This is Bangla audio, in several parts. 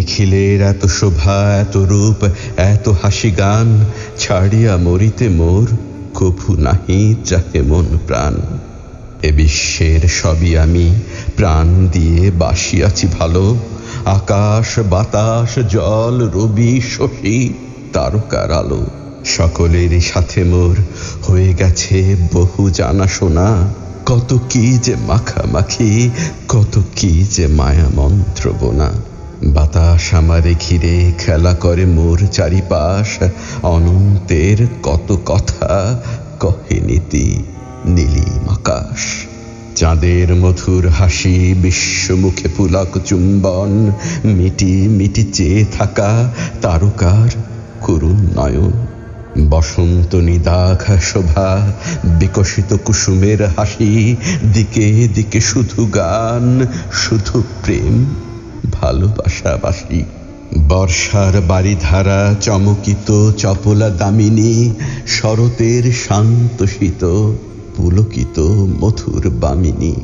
নিখিলের এত শোভা, এত রূপ, এত হাসি গান ছাড়িয়া মরিতে মোর কভু নাহি যাকে মন প্রাণ। এ বিশ্বের সবই আমি, প্রাণ দিয়ে বাসিয়াছি ভালো। আকাশ, বাতাস, জল, রবি শশী তারকার আলো। সকলেরই সাথে মোর হয়ে গেছে বহু জানা শোনা। কত কি যে মাখামাখি, কত কি যে মায়া মন্ত্র বোনা। বাতাস আমারে ঘিরে খেলা করে মোর চারিপাশ। অনন্তের কত কথা কহে নীতি নীলিম আকাশ। চাঁদের মধুর হাসি বিশ্বমুখে পুলক চুম্বন। মিটি মিটি চেয়ে থাকা তারকার করুণ নয়ন বসন্ত নিদাঘ শোভা, বিকশিত কুসুমের হাসি। দিকে দিকে শুধু গান, শুধু প্রেম। ভালোবাসাবাসি। বর্ষার বাড়িধারা চমকিত চপলা দামিনী, শরতের শান্ত শীত পুলকিত মধুর বামিনী।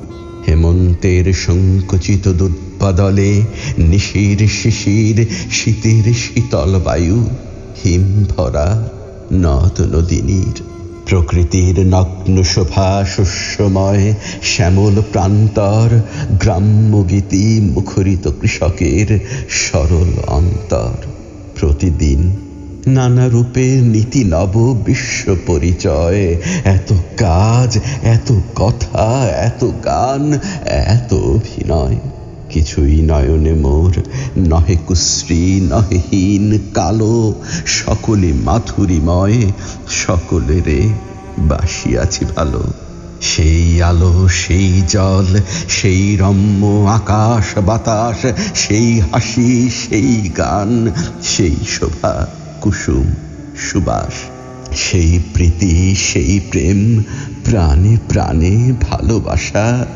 হেমন্তের সংকুচিত দুর্বাদলে নিশির শিশির, শীতের শীতল বায়ু হিম ভরা নদ নদিনীর। প্রকৃতির নগ্ন শোভা শস্যময় শ্যামল প্রান্তর গ্রাম্য গীতি মুখরিত কৃষকের সরল অন্তর। প্রতিদিন নানা রূপে নীতি নব বিশ্ব পরিচয়। এত কাজ, এত কথা, এত গান, এত অভিনয়। কিছুই নয়নে মোর, নহে কুশ্রী, নহে হীন, কালো, সকলে মাথুরিময় সকলেরে বাসিয়াছি ভালো। সেই আলো, সেই জল, সেই রম্য আকাশ, বাতাস, সেই হাসি, সেই গান, সেই শোভা, কুসুম, সুবাস। সেই প্রীতি, সেই প্রেম, প্রাণে প্রাণে ভালোবাসা,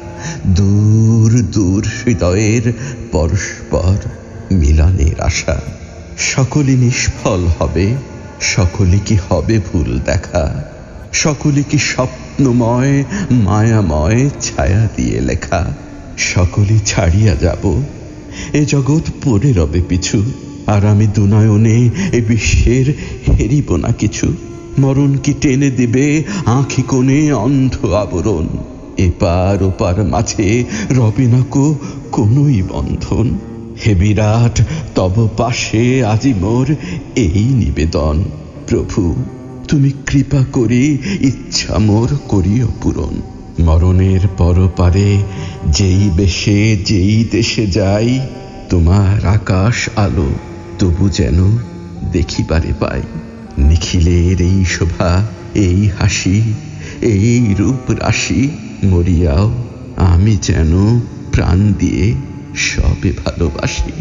দূর দূর হৃদয়ের পরস্পর মিলনের আশা। সকলে নিষ্ফল হবে। সকলে কি হবে ভুল দেখা? সকলে কি স্বপ্নময়, মায়াময় ছায়া দিয়ে লেখা? সকলে ছাড়িয়া যাব। এ জগৎ পড়ে রবে পিছু। আর আমি দুনয়নে এ বিশ্বের হেরিব না কিছু। মরণ কি টেনে দেবে আঁখি কোণে অন্ধ আবরণ? এপার ওপার মাঝে রবে না কো কোনোই বন্ধন? হে বিরাট, তব পাশে আজি মোর এই নিবেদন। প্রভু, তুমি কৃপা করে ইচ্ছা মোর করিও পূরণ। মরণের পরপারে যেই বেশে, যেই দেশে যাই, তোমার আকাশ আলো তবু যেন দেখিবারে পাই। নিখিলের এই শোভা, এই হাসি, এই রূপ রাশি মরিয়াও, আমি যেন প্রাণ দিয়ে সবে ভালোবাসি